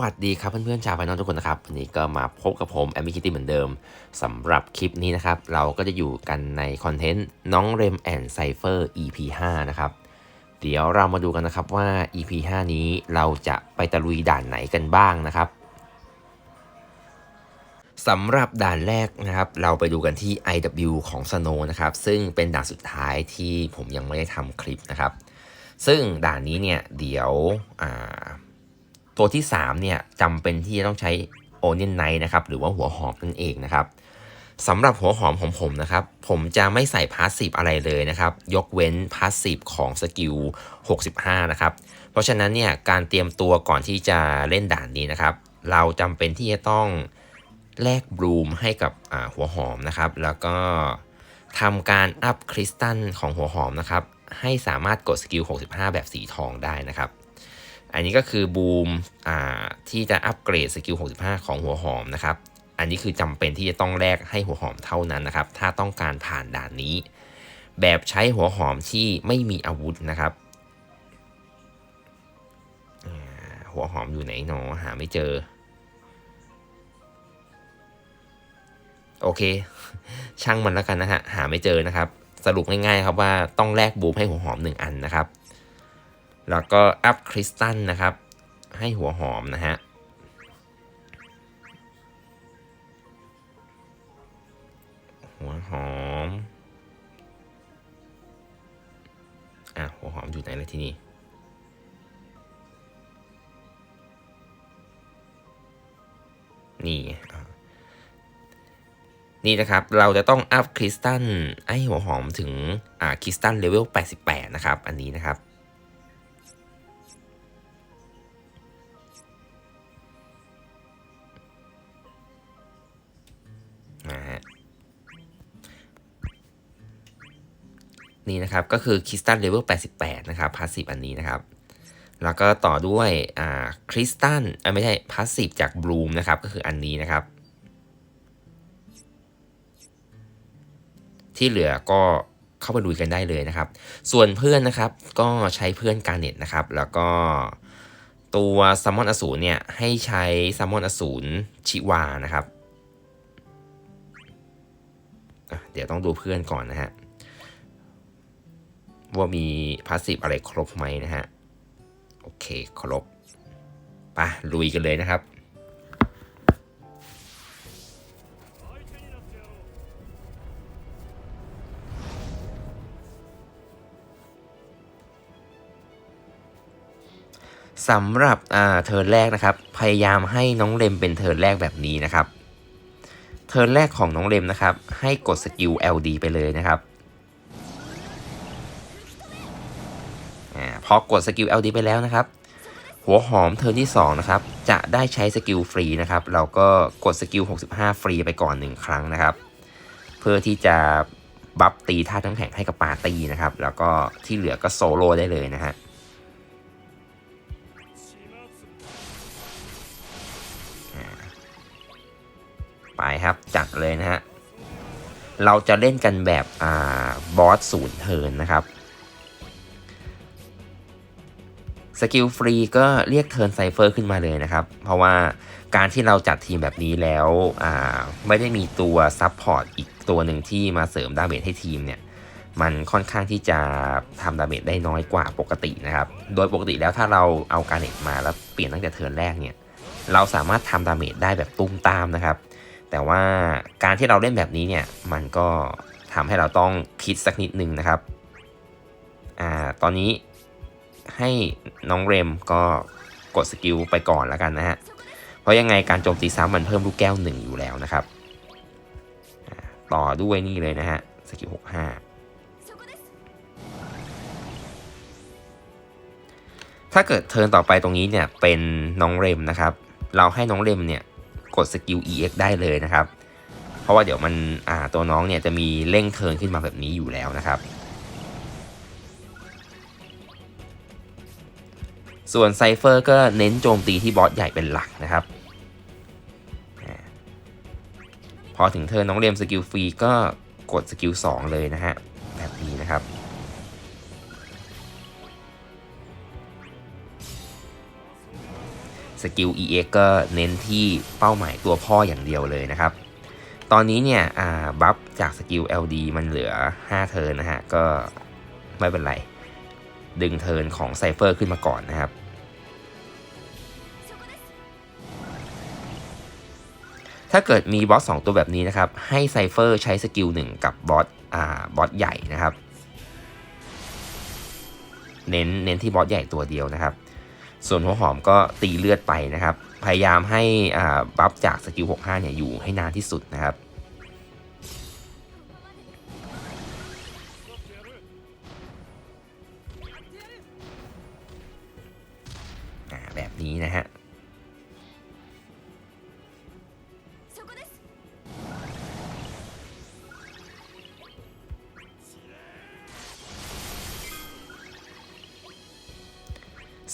วัสดีครับเพื่อนๆชาวพายน้องทุกคนนะครับวันนี้ก็มาพบกับผมแอมมี่คิตี้เหมือนเดิมสำหรับคลิปนี้นะครับ เราก็จะอยู่กันในคอนเทนต์น้องเรมแอนไซเฟอร์ EP 5นะครับ เดี๋ยวเรามาดูกันนะครับว่า EP 5 นี้เราจะไปตะลุยด่านไหนกันบ้างนะครับสำหรับด่านแรกนะครับ เราไปดูกันที่ IW ของ Snow นะครับ ซึ่งเป็นด่านสุดท้ายที่ผมยังไม่ได้ทำคลิปนะครับ ซึ่งด่านนี้เนี่ยเดี๋ยวอ่า ตัวที่3เนี่ยจำเป็นที่จะต้องใช้โอเนียนไนนะครับหรือว่าหัวหอมนั่นเองนะครับสำหรับหัวหอมของผมนะครับ ผมจะไม่ใส่พาสซีฟอะไรเลยนะครับ ยกเว้นพาสซีฟของสกิล 65 นะครับ เพราะฉะนั้นเนี่ยการเตรียมตัวก่อนที่จะเล่นด่านนี้นะครับ เราจำเป็นที่จะต้องแลกบลูมให้กับหัวหอมนะครับ แล้วก็ทำการอัพคริสตัลของหัวหอมนะครับ ให้สามารถกดสกิล 65 แบบสีทองได้นะครับ อันนี้ก็คือบูมที่จะอัปเกรดสกิล 65 ของหัวหอมนะครับ อันนี้คือจำเป็นที่จะต้องแลกให้หัวหอมเท่านั้นนะครับ ถ้าต้องการผ่านด่านนี้ แบบใช้หัวหอมที่ไม่มีอาวุธนะครับ หัวหอมอยู่ไหนหนอหาไม่เจอ โอเค ช่างมันแล้วกันนะฮะ หาไม่เจอนะครับ สรุปง่ายๆครับว่าต้องแลกบูมให้หัวหอม 1 อันนะครับ แล้วก็อัพคริสตัลนะครับ ให้หัวหอมนะฮะหัวหอมอะหัวหอมอยู่ไหนเลยที่นี่นี่นี่นะครับ เราจะต้องอัพคริสตัลให้หัวหอมถึงอ่าคริสตัลเลเวล 88 นะครับ อันนี้นะครับ นี่นะครับก็คือคริสตัลเลเวล88 นะครับพาสซีฟอันนี้นะครับ แล้วก็ต่อด้วยอ่าคริสตัลไม่ใช่พาสซีฟจากบลูมนะครับก็คืออันนี้นะครับ ที่เหลือก็เข้าไปดูกันได้เลยนะครับ ส่วนเพื่อนนะครับก็ใช้เพื่อนการเน็ตนะครับ แล้วก็ตัวซัมมอนอสูรเนี่ยให้ใช้ซัมมอนอสูรชิวานะครับ เดี๋ยวต้องดูเพื่อนก่อนนะฮะ ว่ามีพาสซีฟอะไรครบไหมนะฮะ โอเค ครบปะลุยกันเลยนะครับ สำหรับเทิร์นแรกนะครับ พยายามให้น้องเลมเป็นเทิร์นแรกแบบนี้นะครับ เทิร์นแรกของน้องเลมนะครับ ให้กดสกิล LD ไปเลยนะครับ พอกดสกิล LD ไปแล้วนะครับ หัวหอมเทิร์นที่2นะครับ จะได้ใช้สกิลฟรีนะครับ เราก็กดสกิล 65 ฟรีไปก่อน 1 ครั้งนะครับ เพื่อที่จะบัฟตีท่าทั้งแข็งให้กับปาร์ตี้นะครับ แล้วก็ที่เหลือก็โซโล่ได้เลยนะฮะไปครับ จัดเลยนะฮะ เราจะเล่นกันแบบอ่าบอสศูนย์เทินนะครับ สกิลฟรีก็เรียกเทิร์นไซเฟอร์ขึ้นมาเลยนะครับ เพราะว่าการที่เราจัดทีมแบบนี้แล้วไม่ได้มีตัวซับพอร์ตอีกตัวหนึ่งที่มาเสริมดาเมจให้ทีมเนี่ยมันค่อนข้างที่จะทำดาเมจได้น้อยกว่าปกตินะครับ โดยปกติแล้วถ้าเราเอาการเน็ตมาแล้วเปลี่ยนตั้งแต่เทิร์นแรกเนี่ย เราสามารถทำดาเมจได้แบบตุ้มตามนะครับ แต่ว่าการที่เราเล่นแบบนี้เนี่ยมันก็ทำให้เราต้องคิดสักนิดนึงนะครับ อ่า ตอนนี้ ให้น้องเรมก็กดสกิลไปก่อนแล้วกันนะฮะ เพราะยังไงการโจมตีซ้ำมันเพิ่มลูกแก้วหนึ่งอยู่แล้วนะครับ ต่อด้วยนี่เลยนะฮะสกิลหกห้าถ้าเกิดเทิร์นต่อไปตรงนี้เนี่ยเป็นน้องเรมนะครับ เราให้น้องเรมเนี่ยกดสกิล EX ได้เลยนะครับ เพราะว่าเดี๋ยวมันอ่าตัวน้องเนี่ยจะมีเร่งเทิร์นขึ้นมาแบบนี้อยู่แล้วนะครับ ส่วนไซเฟอร์ก็เน้นโจมตีที่บอสใหญ่เป็นหลักนะครับ พอถึงเธอน้องเรียมสกิลฟรีก็กดสกิล2เลยนะฮะ แบบนี้นะครับสกิล EX ก็เน้นที่เป้าหมายตัวพ่ออย่างเดียวเลยนะครับ ตอนนี้เนี่ยอาบัฟจากสกิล LD มันเหลือ 5 เทิร์นนะฮะ ก็ไม่เป็นไร ดึงเทิร์นของไซเฟอร์ขึ้นมาก่อนนะครับ ถ้าเกิดมีบอส2ตัวแบบนี้นะครับ ให้ไซเฟอร์ใช้สกิลหนึ่งกับบอสอ่าบอสใหญ่นะครับ เน้นเน้นที่บอสใหญ่ตัวเดียวนะครับ ส่วนหัวหอมก็ตีเลือดไปนะครับ พยายามให้อ่าบัฟจากสกิล65เนี่ยอยู่ให้นานที่สุดนะครับ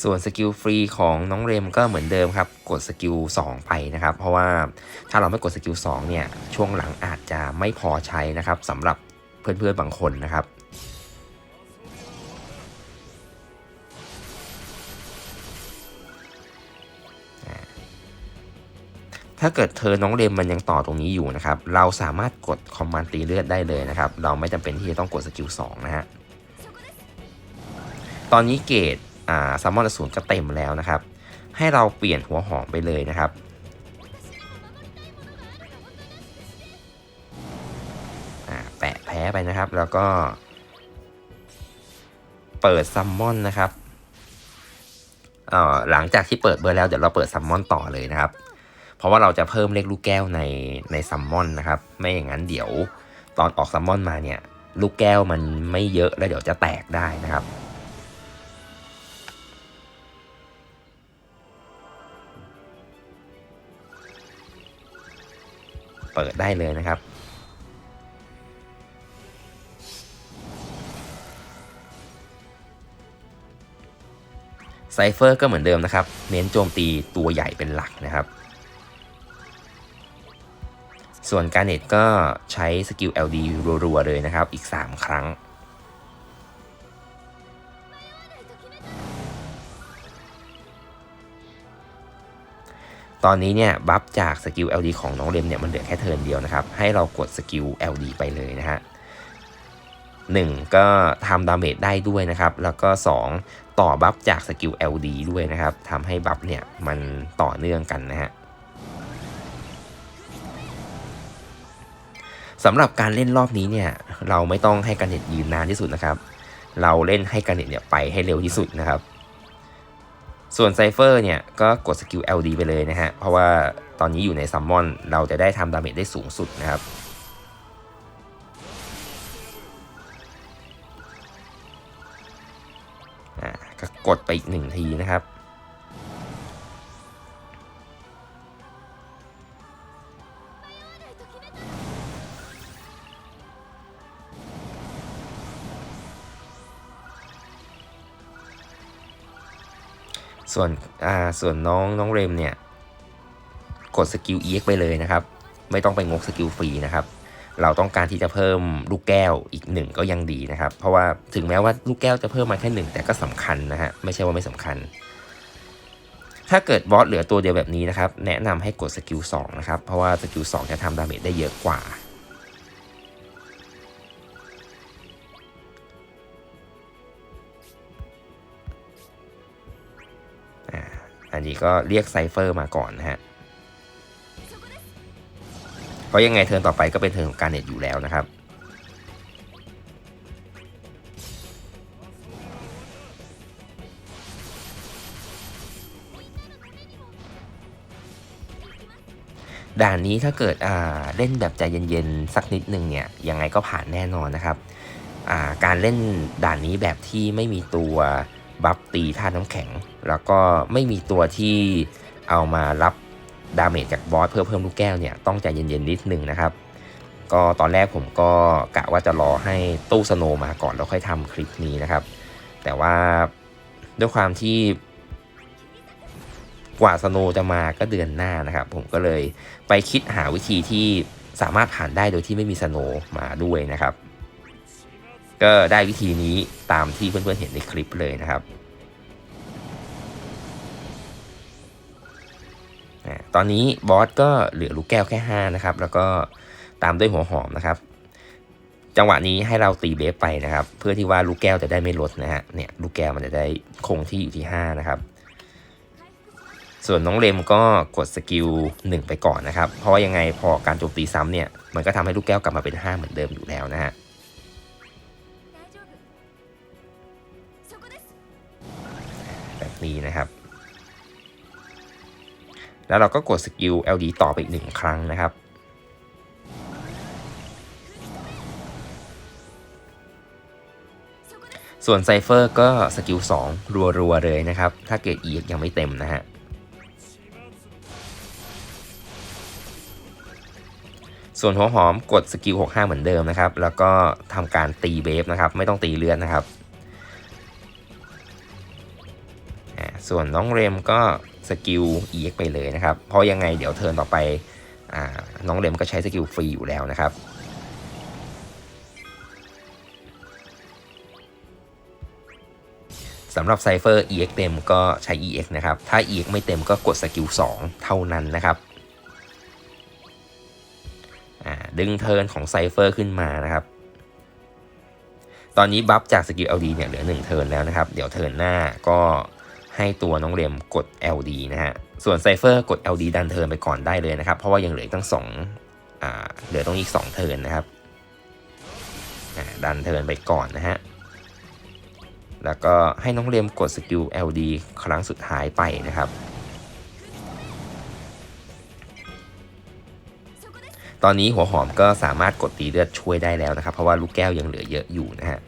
ส่วนสกิลฟรีของน้องเรมก็เหมือนเดิมครับ กดสกิล2ไปนะครับ เพราะว่าถ้าเราไม่กดสกิล2เนี่ย ช่วงหลังอาจจะไม่พอใช้นะครับสำหรับเพื่อนๆบางคนนะครับถ้าเกิดเธอน้องเรมมันยังต่อตรงนี้อยู่นะครับ เราสามารถกดคอมมานด์ตีเลือดได้เลยนะครับ เราไม่จำเป็นที่จะต้องกดสกิล2นะฮะ ตอนนี้เกรด อ่าซัมมอนอสูรก็เต็มแล้วนะครับ ให้เราเปลี่ยนหัวหอมไปเลยนะครับ แปะแพ้ไปนะครับ แล้วก็ เปิดซัมมอนนะครับหลังจากที่เปิดเบอร์แล้วเดี๋ยวเราเปิดซัมมอนต่อเลยนะครับ เพราะว่าเราจะเพิ่มเลขลูกแก้วในในซัมมอนนะครับ ไม่อย่างนั้นเดี๋ยวตอนออกซัมมอนมาเนี่ย ลูกแก้วมันไม่เยอะแล้วเดี๋ยวจะแตกได้นะครับ เปิดได้เลยนะครับ ไซเฟอร์ก็เหมือนเดิมนะครับ เน้นโจมตีตัวใหญ่เป็นหลักนะครับ ส่วนการเน็ตก็ใช้สกิล LD รัวๆเลยนะครับ อีก 3 ครั้ง อนนี้เนี่ยบัฟจากสกิล LD ของน้องเรมเนี่ยมันเหลือแค่เทิร์นเดียวนะครับ ให้เรากดสกิล LD ไปเลยนะฮะหนึ่งก็ทำดาเมจได้ด้วยนะครับ แล้วก็ 2 ต่อบัฟจากสกิล LD ด้วยนะครับทำให้บัฟเนี่ยมันต่อเนื่องกันนะฮะสำหรับการเล่นรอบนี้เนี่ยเราไม่ต้องให้การเน็ตยืนนานที่สุดนะครับ เราเล่นให้การเน็ตเนี่ยไปให้เร็วที่สุดนะครับ ส่วนไซเฟอร์เนี่ยก็กดสกิล LD ไปเลยนะฮะ เพราะว่าตอนนี้อยู่ในซัมมอน เราจะได้ทำดาเมจได้สูงสุดนะครับอ่าก็กดไปอีกหนึ่งทีนะครับ ส่วนอ่าส่วนน้องน้องเรมเนี่ย กดสกิล EX ไปเลยนะครับ ไม่ต้องไปงกสกิลฟรีนะครับ เราต้องการที่จะเพิ่มลูกแก้วอีกหนึ่งก็ยังดีนะครับ เพราะว่าถึงแม้ว่าลูกแก้วจะเพิ่มมาแค่หนึ่งแต่ก็สำคัญนะฮะ ไม่ใช่ว่าไม่สำคัญ ถ้าเกิดบอสเหลือตัวเดียวแบบนี้นะครับ แนะนำให้กดสกิล2นะครับ เพราะว่าสกิล2จะทำดาเมจได้เยอะกว่า อันนี้ก็เรียกไซเฟอร์มาก่อนนะฮะเพราะยังไงเทิร์นต่อไปก็เป็นเทิร์นของการเน็ตอยู่แล้วนะครับ ด่านนี้ถ้าเกิดเล่นแบบใจเย็นๆ สักนิดนึงเนี่ยยังไงก็ผ่านแน่นอนนะครับาการเล่นด่านนี้แบบที่ไม่มีตัว บัฟตีท่าน้ำแข็ง แล้วก็ไม่มีตัวที่เอามารับดาเมจจากบอสเพื่อเพิ่มลูกแก้วเนี่ยต้องใจเย็นๆนิดนึงนะครับ ก็ตอนแรกผมก็กะว่าจะรอให้ตู้สโนมาก่อนแล้วค่อยทำคลิปนี้นะครับ แต่ว่าด้วยความที่กว่าสโนจะมาก็เดือนหน้านะครับ ผมก็เลยไปคิดหาวิธีที่สามารถผ่านได้โดยที่ไม่มีสโนมาด้วยนะครับ ก็ได้วิธีนี้ตามที่เพื่อนๆเห็นในคลิปเลยนะครับ ตอนนี้บอสก็เหลือลูกแก้วแค่ 5 นะครับ แล้วก็ตามด้วยหัวหอมนะครับ จังหวะนี้ให้เราตีเบฟไปนะครับ เพื่อที่ว่าลูกแก้วจะได้ไม่ลดนะฮะเนี่ยลูกแก้วมันจะได้คงที่อยู่ที่ 5 นะครับ ส่วนน้องเลมก็กดสกิล1ไปก่อนนะครับ เพราะว่ายังไงพอการโจมตีซ้ำเนี่ยมันก็ทำให้ลูกแก้วกลับมาเป็น 5 เหมือนเดิมอยู่แล้วนะฮะ นี้นะครับ แล้วเราก็กดสกิล LD ต่อไปอีกหนึ่งครั้งนะครับ ส่วนไซเฟอร์ก็สกิล2รัวๆเลยนะครับ ถ้าเกรด E ยังไม่เต็มนะฮะส่วนหัวหอมกดสกิล 65 เหมือนเดิมนะครับ แล้วก็ทำการตีเบฟนะครับ ไม่ต้องตีเลือดนะครับ ส่วนน้องเรมก็สกิล EX ไปเลยนะครับ เพราะยังไงเดี๋ยวเทิร์นต่อไปอน้องเรมก็ใช้สกิลฟรีอยู่แล้วนะครับ สำหรับไซเฟอร์ EX เต็มก็ใช้ EX นะครับ ถ้า EX ไม่เต็มก็กดสกิล 2 เท่านั้นนะครับ ดึงเทิร์นของไซเฟอร์ขึ้นมานะครับตอนนี้บัฟจากสกิล LD เนี่ยเหลือ 1 เทิร์นแล้วนะครับ เดี๋ยวเทิร์นหน้าก็ ให้ตัวน้องเรมกด LD นะฮะ ส่วนไซเฟอร์กด LD ดันเทินไปก่อนได้เลยนะครับ เพราะว่ายังเหลือตั้งสองเหลือต้องนี้อีก2เทินนะครับ ดันเทินไปก่อนนะฮะ แล้วก็ให้น้องเรมกดสกิล LD ครั้งสุดท้ายไปนะครับตอนนี้หัวหอมก็สามารถกดตีเลือดช่วยได้แล้วนะครับ เพราะว่าลูกแก้วยังเหลือเยอะอยู่นะฮะ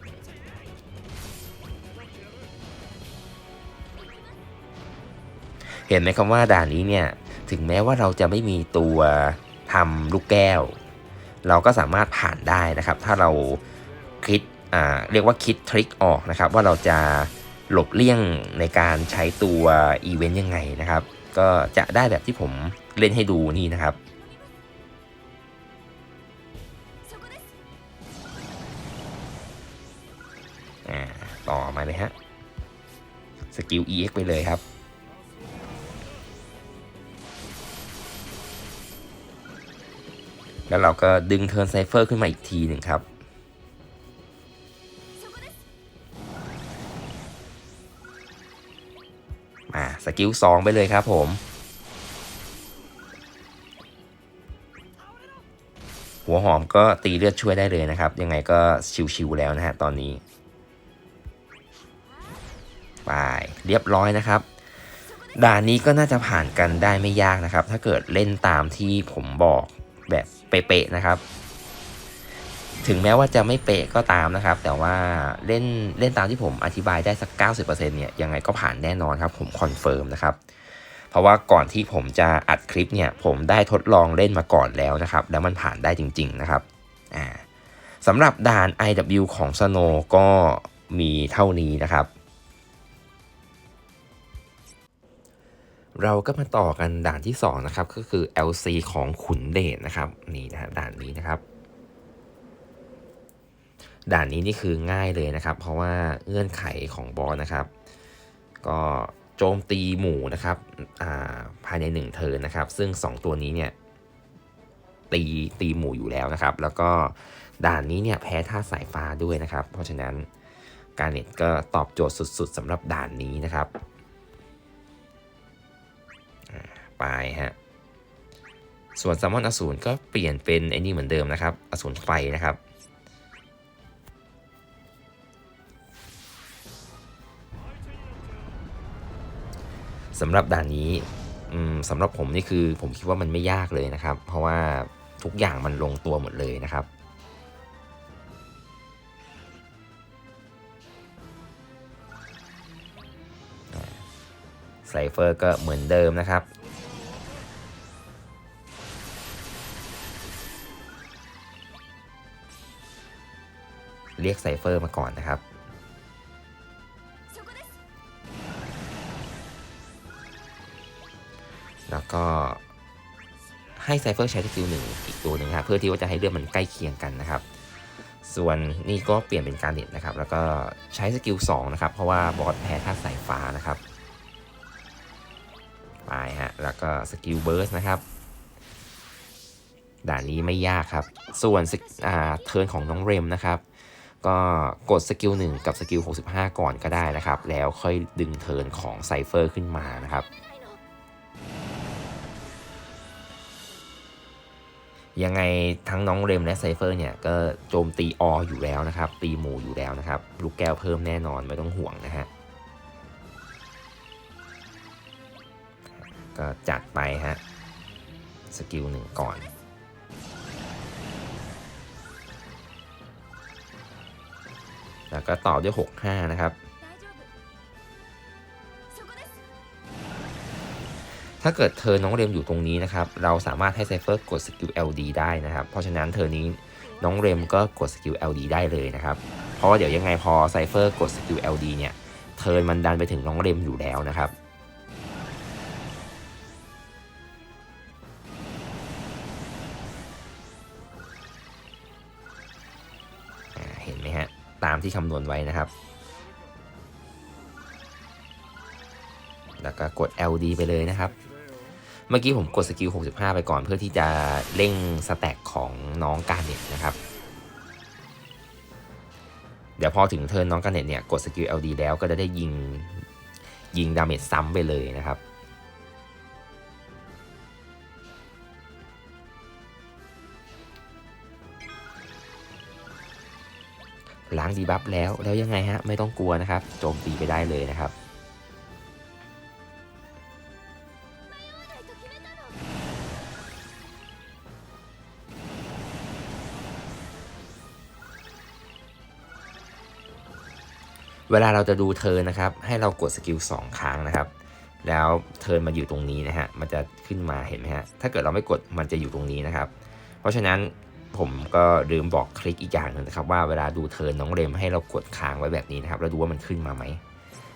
เห็นไหมครับว่าด่านนี้เนี่ยถึงแม้ว่าเราจะไม่มีตัวทำลูกแก้ว เราก็สามารถผ่านได้นะครับ ถ้าเราคิดอ่าเรียกว่าคิดทริคออกนะครับ ว่าเราจะหลบเลี่ยงในการใช้ตัวอีเวนต์ยังไงนะครับ ก็จะได้แบบที่ผมเล่นให้ดูนี่นะครับต่อมาเลยฮะ สกิล EX ไปเลยครับ แล้วเราก็ดึงเทิร์นไซเฟอร์ขึ้นมาอีกทีหนึ่งครับ มาสกิล 2 ไปเลยครับผมหัวหอมก็ตีเลือดช่วยได้เลยนะครับ ยังไงก็ชิวๆแล้วนะฮะตอนนี้ไปเรียบร้อยนะครับ ด่านนี้ก็น่าจะผ่านกันได้ไม่ยากนะครับ ถ้าเกิดเล่นตามที่ผมบอก แบบเป๊ะๆนะครับ ถึงแม้ว่าจะไม่เป๊ะก็ตามนะครับ แต่ว่าเล่นเล่นตามที่ผมอธิบายได้สัก 90%เนี่ยยังไงก็ผ่านแน่นอนครับ ผมคอนเฟิร์มนะครับเพราะว่าก่อนที่ผมจะอัดคลิปเนี่ย ผมได้ทดลองเล่นมาก่อนแล้วนะครับ แล้วมันผ่านได้จริง ๆ นะครับอ่าสำหรับด่าน IW ของ Snow ก็มีเท่านี้นะครับ เราก็มาต่อกันด่านที่2นะครับก็คือ LC ของขุนเดชนะครับนี่นะฮะด่านนี้นะครับ ด่านนี้นี่คือง่ายเลยนะครับ เพราะว่าเงื่อนไขของบอสนะครับ ก็โจมตีหมู่นะครับอ่าภายใน 1 เทิร์นนะครับ ซึ่ง 2 ตัวนี้เนี่ยตีตีหมู่อยู่แล้วนะครับ แล้วก็ด่านนี้เนี่ยแพ้ท่าสายฟ้าด้วยนะครับ เพราะฉะนั้นการเน็ตก็ตอบโจทย์สุด ๆสำหรับด่านนี้นะครับ ไปฮะ ส่วนแซมมอนอสูรก็เปลี่ยนเป็นไอ้นี่เหมือนเดิมนะครับ อสูรไฟนะครับ สำหรับด่านนี้สำหรับผมนี่คือผมคิดว่ามันไม่ยากเลยนะครับ เพราะว่าทุกอย่างมันลงตัวหมดเลยนะครับไซเฟอร์ก็เหมือนเดิมนะครับ เรียกไซเฟอร์มาก่อนนะครับ แล้วก็ให้ไซเฟอร์ใช้สกิลหนึ่งอีกตัวหนึ่งครับเพื่อที่ว่าจะให้เลือดมันใกล้เคียงกันนะครับ ส่วนนี่ก็เปลี่ยนเป็นการเด็ดนะครับ แล้วก็ใช้สกิล2นะครับ เพราะว่าบอสแพ้ท่าสายฟ้านะครับไปฮะแล้วก็สกิลเบิร์สนะครับด่านนี้ไม่ยากครับ ส่วนเทิร์นของน้องเรมนะครับ ก็กดสกิล1กับสกิล65 ก่อนก็ได้นะครับ แล้วค่อยดึงเทิร์นของไซเฟอร์ขึ้นมานะครับ ยังไงทั้งน้องเรมและไซเฟอร์เนี่ย ก็โจมตีออยู่แล้วนะครับ ตีหมูอยู่แล้วนะครับ ลูกแก้วเพิ่มแน่นอนไม่ต้องห่วงนะฮะก็จัดไปฮะสกิลหนึ่งก่อน แล้วก็ต่อด้วย 65 นะครับ ถ้าเกิดเธอน้องเรมอยู่ตรงนี้นะครับ เราสามารถให้ไซเฟอร์กดสกิล LD ได้นะครับ เพราะฉะนั้นเธอนี้น้องเรมก็กดสกิล LD ได้เลยนะครับ เพราะว่าเดี๋ยวยังไงพอไซเฟอร์กดสกิล LD เนี่ย เธอมันดันไปถึงน้องเรมอยู่แล้วนะครับ ที่คำนวณไว้นะครับ แล้วก็กด LD ไปเลยนะครับ เมื่อกี้ผมกดสกิล 65 ไปก่อนเพื่อที่จะเร่งสแต็กของน้องการเน็ตนะครับ เดี๋ยวพอถึงเทิร์นน้องการเน็ตเนี่ย กดสกิล LD แล้วก็จะได้ยิงยิงดาเมจซ้ำไปเลยนะครับ ล้างดีบัฟแล้วแล้วยังไงฮะไม่ต้องกลัวนะครับโจมตีไปได้เลยนะครับเวลาเราจะดูเทินนะครับ ให้เรากดสกิล2ครั้งนะครับ แล้วเทินมาอยู่ตรงนี้นะฮะ มันจะขึ้นมาเห็นไหมฮะ ถ้าเกิดเราไม่กดมันจะอยู่ตรงนี้นะครับ เพราะฉะนั้น ผมก็ลืมบอกคลิกอีกอย่างนึงนะครับว่าเวลาดูเทิร์นน้องเรมให้เรากดค้างไว้แบบนี้นะครับแล้วดูว่ามันขึ้นมาไหม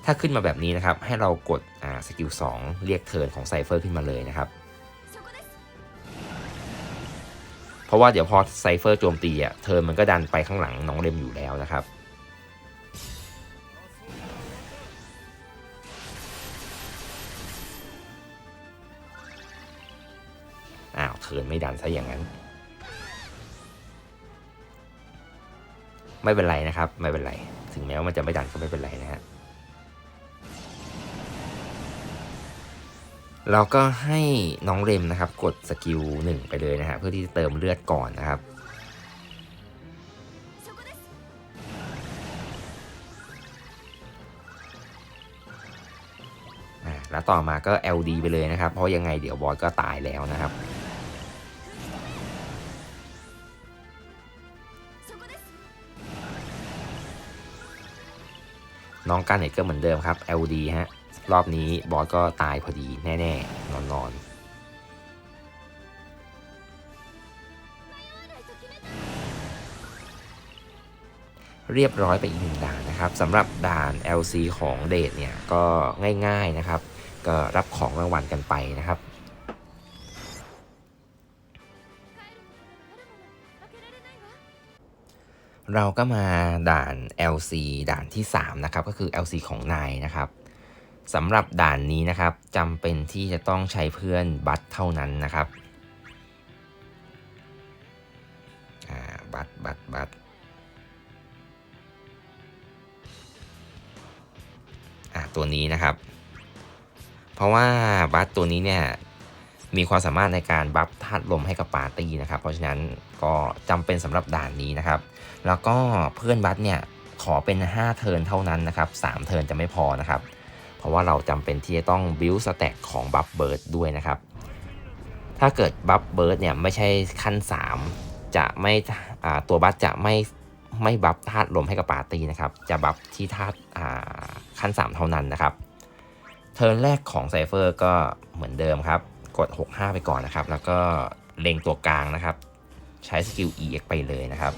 ถ้าขึ้นมาแบบนี้นะครับให้เรากดสกิล2เรียกเทิร์นของไซเฟอร์ขึ้นมาเลยนะครับเพราะว่าเดี๋ยวพอไซเฟอร์โจมตีอะเทิร์นมันก็ดันไปข้างหลังน้องเรมอยู่แล้วนะครับอ้าวเทิร์นไม่ดันซะอย่างนั้น ไม่เป็นไรนะครับ ไม่เป็นไร ถึงแม้ว่ามันจะไม่ดันก็ไม่เป็นไรนะฮะเราก็ให้น้องเรมนะครับ กดสกิลหนึ่งไปเลยนะฮะเพื่อที่จะเติมเลือดก่อนนะครับ แล้วต่อมาก็ LD ไปเลยนะครับ เพราะยังไงเดี๋ยวบอยก็ตายแล้วนะครับ น้องกันเนเกอร์เหมือนเดิมครับ LD ฮะ รอบนี้บอสก็ตายพอดีแน่ ๆ นอนนอนเรียบร้อยไปอีกหนึ่งด่านนะครับสำหรับด่าน LC ของเดทเนี่ยก็ง่ายๆนะครับ ก็รับของรางวัลกันไปนะครับ เราก็มาด่าน LC ด่านที่ 3 นะครับ ก็คือ LC ของนายนะครับสำหรับด่านนี้นะครับจำเป็นที่จะต้องใช้เพื่อนบัตเท่านั้นนะครับอ่าบัตบัตบัตอ่าตัวนี้นะครับ เพราะว่าบัตตัวนี้เนี่ย มีความสามารถในการบัฟธาตุลมให้กับปาร์ตี้นะครับ เพราะฉะนั้นก็จำเป็นสำหรับด่านนี้นะครับ แล้วก็เพื่อนบัตเนี่ยขอเป็น 5 เทิร์นเท่านั้นนะครับ3เทิร์นจะไม่พอนะครับ เพราะว่าเราจำเป็นที่จะต้องบิวสแต็กของบัฟเบิร์ดด้วยนะครับ ถ้าเกิดบัฟเบิร์ดเนี่ยไม่ใช่ขั้น 3 จะไม่ตัวบัฟจะไม่ไม่บัฟธาตุลมให้กับปาร์ตี้นะครับ จะบัฟที่ธาตุขั้น 3 เท่านั้นนะครับ เทิร์นแรกของไซเฟอร์ก็เหมือนเดิมครับ กด 65 ไปก่อนนะครับ แล้วก็เล็งตัวกลางนะครับ ใช้สกิล EX ไปเลยนะครับ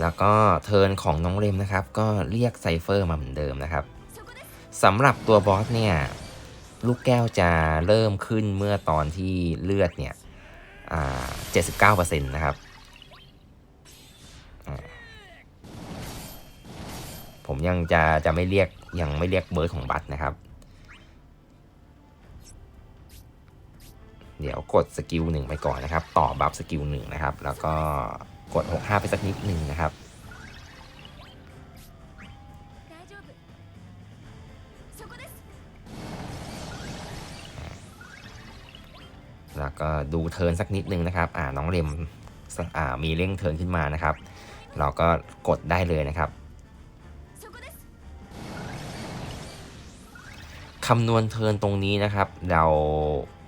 แล้วก็เทิร์นของน้องเรมนะครับ ก็เรียกไซเฟอร์มาเหมือนเดิมนะครับสำหรับตัวบอสเนี่ย ลูกแก้วจะเริ่มขึ้นเมื่อตอนที่เลือดเนี่ยเจ็ดสิบเก้านะครับ ผมยังจะจะไม่เรียก ยังไม่เรียกเบิร์ดของบัตนะครับ เดี๋ยวกดสกิลหนึ่งไปก่อนนะครับ ต่อบัฟสกิลหนึ่งนะครับ แล้วก็กด 65 ไปสักนิดหนึ่งนะครับแล้วก็ดูเทิร์นสักนิดนึงนะครับอ่าน้องเลมอ่ามีเร่งเทิร์นขึ้นมานะครับ เราก็กดได้เลยนะครับ คำนวณเทินตรงนี้นะครับ เรา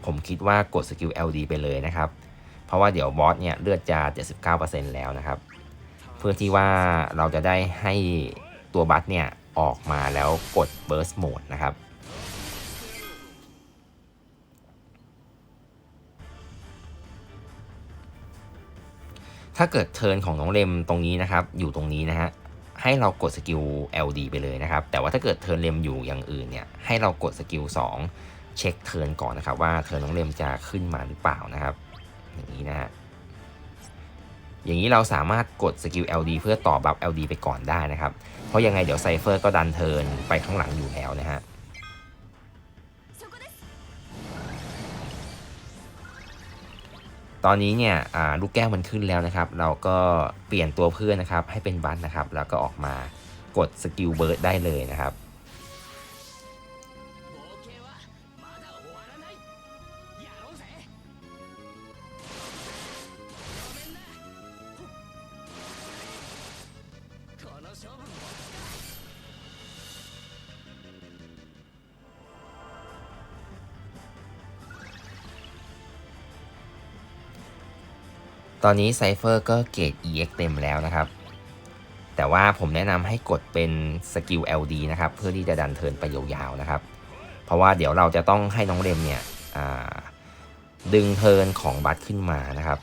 ผมคิดว่ากดสกิล LD ไปเลยนะครับ เพราะว่าเดี๋ยวบอสเนี่ยเลือดจะ 79%แล้วนะครับ เพื่อที่ว่าเราจะได้ให้ตัวบัสเนี่ยออกมาแล้วกด Burst Mode นะครับถ้าเกิดเทินของน้องเลมตรงนี้นะครับ อยู่ตรงนี้นะฮะ ให้เรากดสกิล LD ไปเลยนะครับ แต่ว่าถ้าเกิดเทิร์นเลมอยู่อย่างอื่นเนี่ย ให้เรากดสกิล2 เช็คเทิร์นก่อนนะครับ ว่าเทิร์นน้องเลมจะขึ้นมาหรือเปล่านะครับ อย่างนี้นะฮะ อย่างนี้เราสามารถกดสกิล LD เพื่อต่อบัฟ LD ไปก่อนได้นะครับ เพราะยังไงเดี๋ยวไซเฟอร์ก็ดันเทิร์นไปข้างหลังอยู่แล้วนะฮะ ตอนนี้เนี่ยลูกแก้วมันขึ้นแล้วนะครับ เราก็เปลี่ยนตัวเพื่อนนะครับให้เป็นบัตนะครับ แล้วก็ออกมากดสกิลเบิร์ดได้เลยนะครับ อนนี้ไซเฟอร์ก็เกรด EX เต็มแล้วนะครับ แต่ว่าผมแนะนำให้กดเป็นสกิล LD นะครับ เพื่อที่จะดันเทินไปยาวๆนะครับ เพราะว่าเดี๋ยวเราจะต้องให้น้องเรมเนี่ยดึงเทินของบัตขึ้นมานะครับ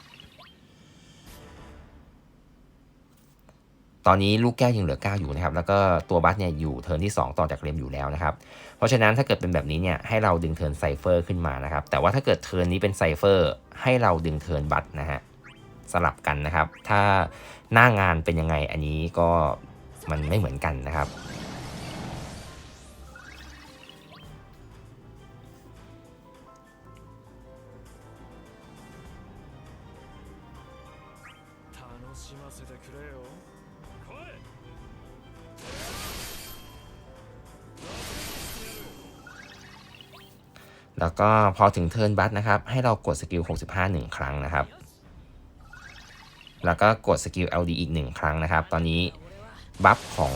ตอนนี้ลูกแก้วยังเหลือ 9 อยู่นะครับ แล้วก็ตัวบัตเนี่ยอยู่เทินที่ 2 ต่อจากเรมอยู่แล้วนะครับ เพราะฉะนั้นถ้าเกิดเป็นแบบนี้เนี่ยให้เราดึงเทินไซเฟอร์ขึ้นมานะครับ แต่ว่าถ้าเกิดเทินนี้เป็นไซเฟอร์ให้เราดึงเทินบัตนะฮะ สลับกันนะครับ ถ้าหน้างานเป็นยังไงอันนี้ก็มันไม่เหมือนกันนะครับแล้วก็พอถึงเทิร์นบัตนะครับ ให้เรากดสกิล 65งครั้งนะครับ แล้วก็กดสกิล LD อีก 1 ครั้งนะครับ ตอนนี้บัฟของ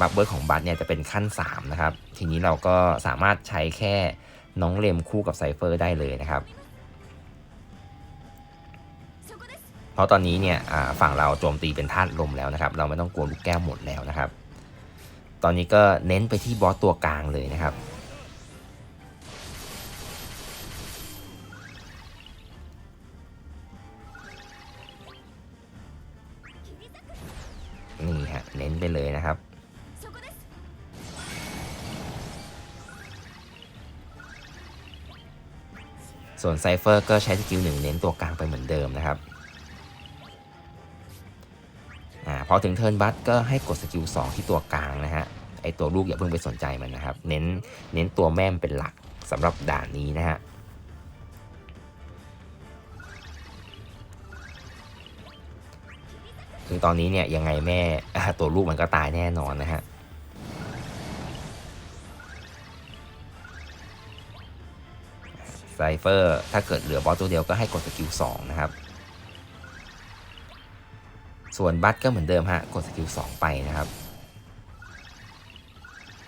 บัฟเบอร์ของบัตเนี่ยจะเป็นขั้น 3 นะครับ ทีนี้เราก็สามารถใช้แค่น้องเลมคู่กับไซเฟอร์ได้เลยนะครับ เพราะตอนนี้เนี่ยฝั่งเราโจมตีเป็นธาตุลมแล้วนะครับ เราไม่ต้องกลัวลูกแก้วหมดแล้วนะครับ ตอนนี้ก็เน้นไปที่บอสตัวกลางเลยนะครับ น้นไปเลยนะครับ ส่วนไซเฟอร์ก็ใช้สกิลหนึ่งเน้นตัวกลางไปเหมือนเดิมนะครับอ่าพอถึงเทิร์นบัตก็ให้กดสกิลสองที่ตัวกลางนะฮะไอตัวลูกอย่าเพิ่งไปสนใจมันนะครับ เน้นเน้นตัวแม่มเป็นหลักสำหรับด่านนี้นะฮะ คือตอนนี้เนี่ยยังไงแม่ตัวลูกมันก็ตายแน่นอนนะฮะไซเฟอร์ถ้าเกิดเหลือบอสตัวเดียวก็ให้กดสกิล2นะครับ ส่วนบัตก็เหมือนเดิมฮะกดสกิล2ไปนะครับ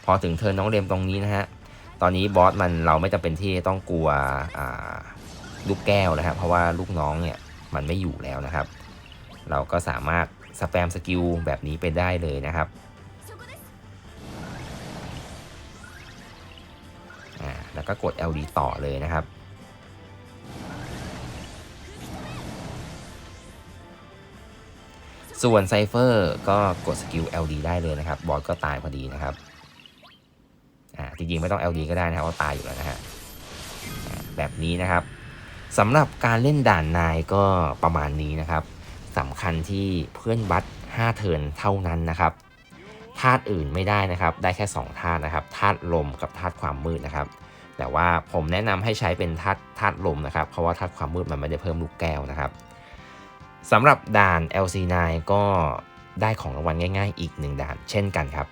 พอถึงเทิร์นน้องเรมตรงนี้นะฮะตอนนี้บอสมันเราไม่จำเป็นที่ต้องกลัวลูกแก้วนะครับ เพราะว่าลูกน้องเนี่ยมันไม่อยู่แล้วนะครับ เราก็สามารถ สแปมสกิลแบบนี้ไปได้เลยนะครับแล้วก็กด LD ต่อเลยนะครับ ส่วนไซเฟอร์ก็กดสกิล LD ได้เลยนะครับ บอสก็ตายพอดีนะครับจริงๆ ไม่ต้อง LD ก็ได้นะครับว่าตายอยู่แล้วนะฮะแบบนี้นะครับสำหรับการเล่นด่านนายก็ประมาณนี้นะครับ สำคัญที่เพื่อนบัต5เทินเท่านั้นนะครับธาตุอื่นไม่ได้นะครับ ได้แค่2ธาตุนะครับธาตุลมกับธาตุความมืดนะครับ แต่ว่าผมแนะนำให้ใช้เป็นธาตุธาตุลมนะครับ เพราะว่าธาตุความมืดมันไม่ได้เพิ่มลูกแก้วนะครับสำหรับด่าน LC9 ก็ได้ของรางวัลง่าย ๆ อีกหนึ่งด่านเช่นกันครับ